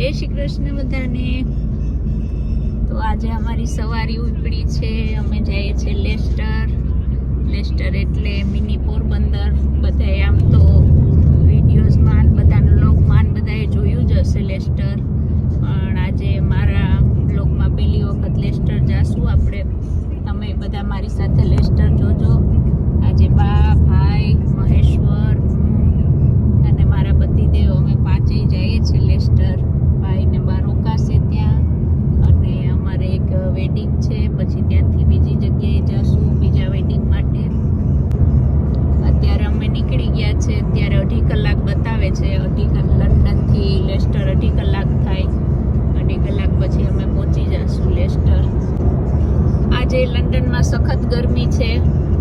જય શ્રી કૃષ્ણ બધાને. તો આજે અમારી સવારી ઉપડી છે, અમે જઈએ છીએ લેસ્ટર. લેસ્ટર એટલે મિની પોરબંદર. બધાએ આમ તો વિડીયોઝમાં બધાના બ્લોગમાં બધાએ જોયું જ હશે લેસ્ટર પણ આજે મારા બ્લોગમાં પહેલી વખત લેસ્ટર જાશું આપણે તમે બધા મારી સાથે લેસ્ટર જોજો આજે બા ભાઈ મહેશ્વર હું અને મારા પતિદેવ અમે પાંચેય જઈએ છીએ લેસ્ટર ભાઈને બા રોકાશે ત્યાં અને અમારે વેડિંગ છે, પછી ત્યાંથી બીજી જગ્યાએ જશું, બીજા વેડિંગ માટે. અત્યારે અમે નીકળી ગયા છે અત્યારે અઢી કલાક બતાવે છે, અઢી લંડનથી લેસ્ટર અઢી કલાક થાય, અઢી કલાક પછી અમે પહોંચી જશું લેસ્ટર. આજે લંડનમાં સખત ગરમી છે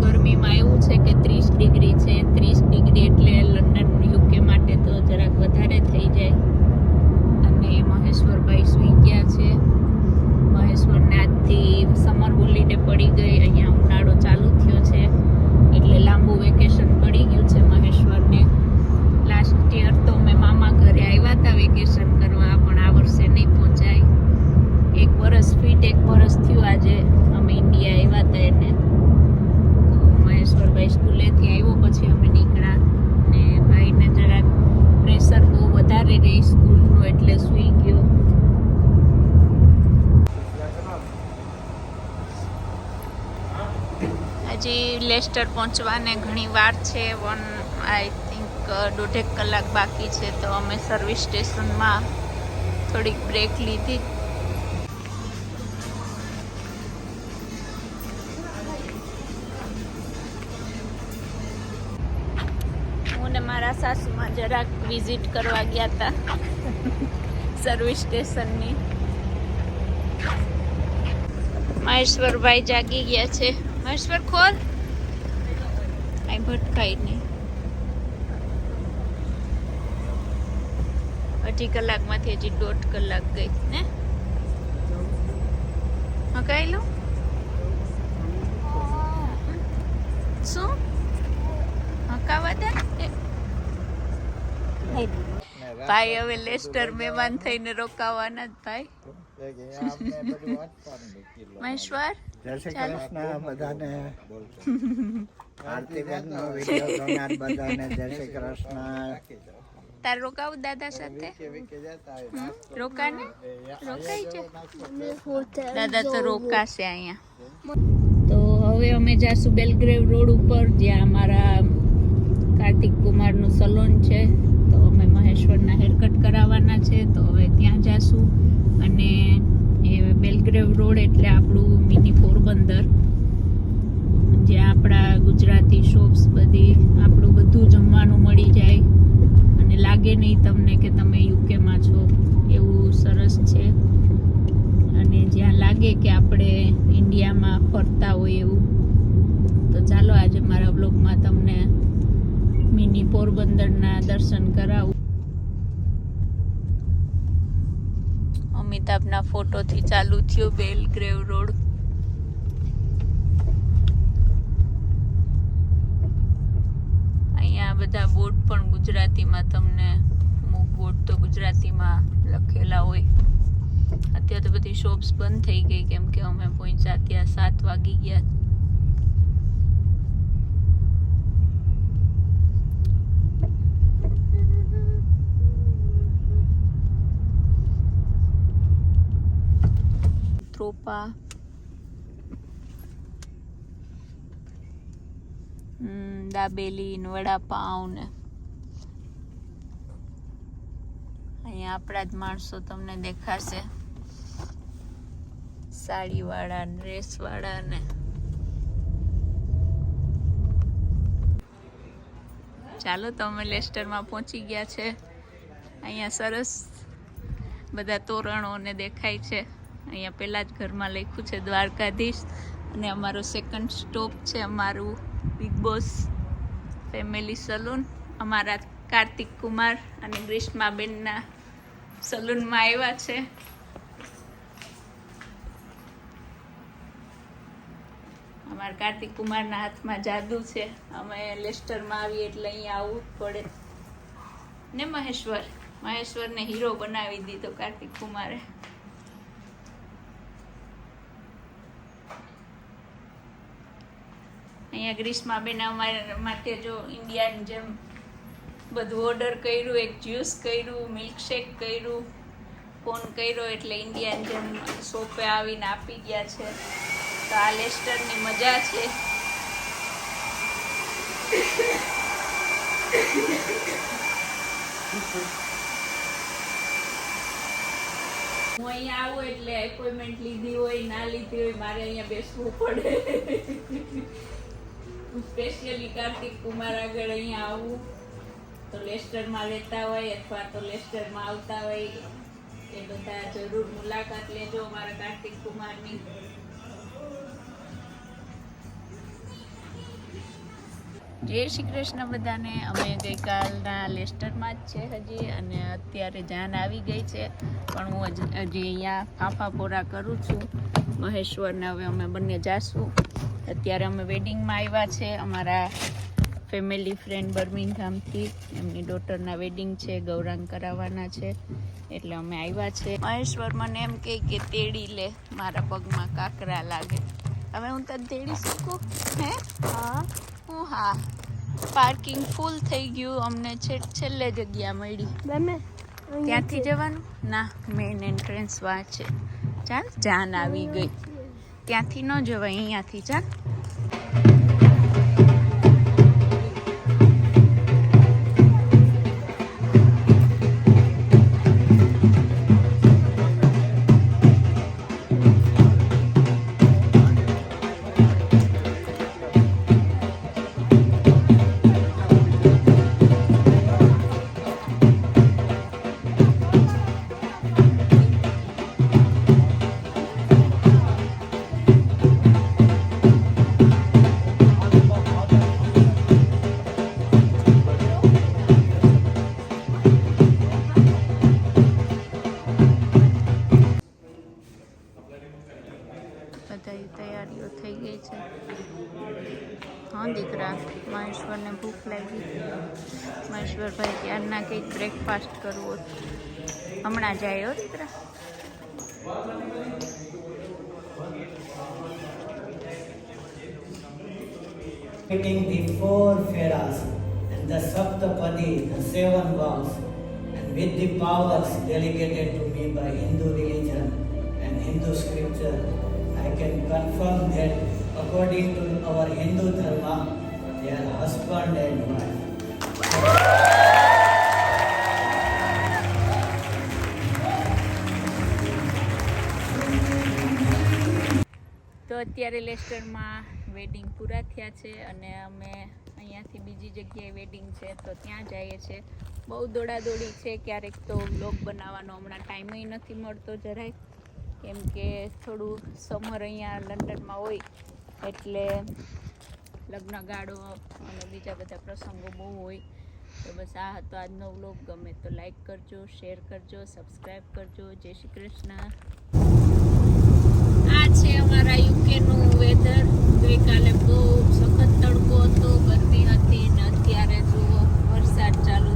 ગરમીમાં એવું છે કે ત્રીસ ડિગ્રી છે ત્રીસ ડિગ્રી એટલે લંડન યુકે માટે તો જરાક વધારે થઈ જાય અને મહેશ્વરભાઈ સૂઈ ગયા છે મહેશ્વરને આજથી સમર હોલિડે પડી ગઈ અહીંયા ઉનાળો ચાલુ થયો છે એટલે લાંબુ વેકેશન પડી ગયું છે મહેશ્વરને લાસ્ટ યર તો મેં મામા ઘરે આવ્યા હતા વેકેશન કરવા પણ આ વર્ષે નહીં પહોંચાય એક વરસ ફીટ એક વરસ થયું આજે અમે ઇન્ડિયા આવ્યા હતા એને તો મહેશ્વરભાઈ સ્કૂલેથી આવ્યો પછી અમે નીકળ્યા ને ભાઈને જરાક પ્રેશર બહુ વધારે રહી સ્કૂલનું એટલે સૂઈ ગયો હજી લેસ્ટર પહોંચવાને ઘણી વાર છે. વન આઈ થિંક દોઢેક કલાક બાકી છે, તો અમે સર્વિસ સ્ટેશનમાં થોડીક બ્રેક લીધી. હું ને મારા સાસુમાં જરાક વિઝિટ કરવા ગયા હતા સર્વિસ સ્ટેશનની મહેશ્વરભાઈ જાગી ગયા છે. મહેશ્વર, ખોલ. કાંઈ ભટકાય નહીં. અઢી કલાકમાંથી હજી દોઢ કલાક ગઈ ને હકાઈ લો. શું? હકાવા દે ભાઈ હવે લેસ્ટર મહેમાન થઈને રોકાવાના જ ભાઈ. મહેશ્વર? જય શ્રી કૃષ્ણ બધાને આરતીબેનનો વીડિયો જોનાર બધાને જય શ્રી કૃષ્ણ. તાર રોકાવું દાદા સાથે? રોકાને? રોકાઈ છે દાદા તો રોકાશે અહીંયા. તો હવે અમે જાશું બેલગ્રેવ રોડ ઉપર જ્યાં અમારા કાર્તિક કુમારનું સલોન છે. તો અમે મહેશ્વરના હેરકટ કરાવવાના છે. તો હવે ત્યાં જાશું. અને એ બેલગ્રેવ રોડ એટલે આપણું મિની પોરબંદર જ્યાં આપણા ગુજરાતી શોપ્સ બધી આપણું બધું જમવાનું મળી જાય. અને લાગે નહીં તમને કે તમે યુકેમાં છો. એવું સરસ છે. અને જ્યાં લાગે કે આપણે ઇન્ડિયામાં ફરતા હોય એવું. તો ચાલો આજે મારા બ્લોગમાં તમને મિની પોરબંદરના દર્શન કરાવું. અમિતાભના ફોટોથી ચાલુ થયો બેલગ્રેવ રોડ અહીંયા બધા બોર્ડ પણ ગુજરાતીમાં તમને અમુક બોર્ડ તો ગુજરાતીમાં લખેલા હોય. અત્યારે તો બધી શોપ્સ બંધ થઈ ગઈ કેમ કે અમે પહોંચ્યા ત્યાં સાત વાગી ગયા. ત્રોપા દાબેલી ને વડાપાઉં ને અહીંયા આપણા જ માણસો તમને દેખાશે. સાડીવાળા, ડ્રેસવાળા ને. ચાલો તો અમે લેસ્ટરમાં પહોંચી ગયા છે. અહીંયા સરસ બધા તોરણોને દેખાય છે. અહીંયા પહેલાં જ ઘરમાં લખ્યું છે દ્વારકાધીશ. અને અમારો સેકન્ડ સ્ટોપ છે અમારું બિગ બોસ ફેમિલી સલૂન અમારા કાર્તિક કુમાર અને ગ્રીષ્માબેનના સલૂનમાં આવ્યા છે. અમારા કાર્તિક કુમારના હાથમાં જાદુ છે. અમે લેસ્ટરમાં આવીએ એટલે અહીંયા આવવું જ પડે. ને મહેશ્વર? મહેશ્વરને હીરો બનાવી દીધો કાર્તિક કુમારે. અહીંયા ગ્રીસમાં અમારા માટે જો ઇન્ડિયાની જેમ બધું ઓર્ડર કર્યું, એક જ્યુસ કર્યું મિલ્કશેક કર્યું ફોન કર્યો એટલે ઇન્ડિયાની જેમ શોપે આવીને આપી ગયા છે. તો આ લેસ્ટરની મજા છે. હું અહીંયા આવું એટલે એપોઇન્ટમેન્ટ લીધી હોય, ના લીધી હોય, મારે અહીંયા બેસવું પડે. સ્પેશિયલી કાર્તિક કુમાર આગળ અહીંયા આવું. તો લેસ્ટરમાં રહેતા હોય અથવા તો લેસ્ટરમાં આવતા હોય, એ બધા જરૂર મુલાકાત લેજો અમારા કાર્તિક કુમારની. જય શ્રી કૃષ્ણ બધાને. અમે ગઈકાલના લેસ્ટરમાં જ છે હજી અને અત્યારે જાન આવી ગઈ છે. પણ હું હજી હજી અહીંયા ફાંફા પોરા કરું છું. મહેશ્વરને હવે અમે બંને જાશું. અત્યારે અમે વેડિંગમાં આવ્યા છે. અમારા ફેમિલી ફ્રેન્ડ બર્મિંગહામથી. એમની ડોટરના વેડિંગ છે ગૌરાંગ કરાવવાના છે. એટલે અમે આવ્યા છે. મહેશ્વર મને એમ કહે કે તેડી લે મારા પગમાં કાકરા લાગે. હવે હું તને તેડી શકું? હે? હા? હું હા. પાર્કિંગ ફૂલ થઈ ગયું. અમને છેલ્લે જગ્યા મળી. ત્યાંથી જવાનું? ના મેઇન એન્ટ્રન્સ વા છે. ચાલ જાન આવી ગઈ. ત્યાંથી ન જવાય? અહીંયાથી ચાલ. હા દીકરા મહેશ્વરને ભૂખ લાગી મહેશ્વરભાઈ ત્યારના કંઈક બ્રેકફાસ્ટ કરવો હમણાં જાય હો દીકરા Repeating the four Feras and the Saptapadi, the seven vows, and with the powers delegated to me by Hindu religion and Hindu scripture, I can confirm that according to our Hindu dharma, they are husband and wife. તો અત્યારે લેસ્ટરમાં wedding પૂરા થયા છે અને અમે અહીંયાથી બીજી જગ્યાએ વેડિંગ છે તો ત્યાં જઈએ છીએ બહુ દોડાદોડી છે ક્યારેક તો વ્લોગ બનાવવાનો હમણાં ટાઈમય નથી મળતો જરાય કેમ કે થોડું સમર અહીંયા લંડનમાં હોય એટલે લગ્ન ગાળો અને બીજા બધા પ્રસંગો બહુ હોય. તો બસ આ હતો આજનો વ્લોગ. ગમે તો લાઈક કરજો શેર કરજો સબસ્ક્રાઈબ કરજો. જય શ્રી કૃષ્ણ. આ છે અમારા યુકેનું વેધર ગઈકાલે બહુ સખત તડકો હતો. ગરમી હતી ને અત્યારે જુઓ વરસાદ ચાલુ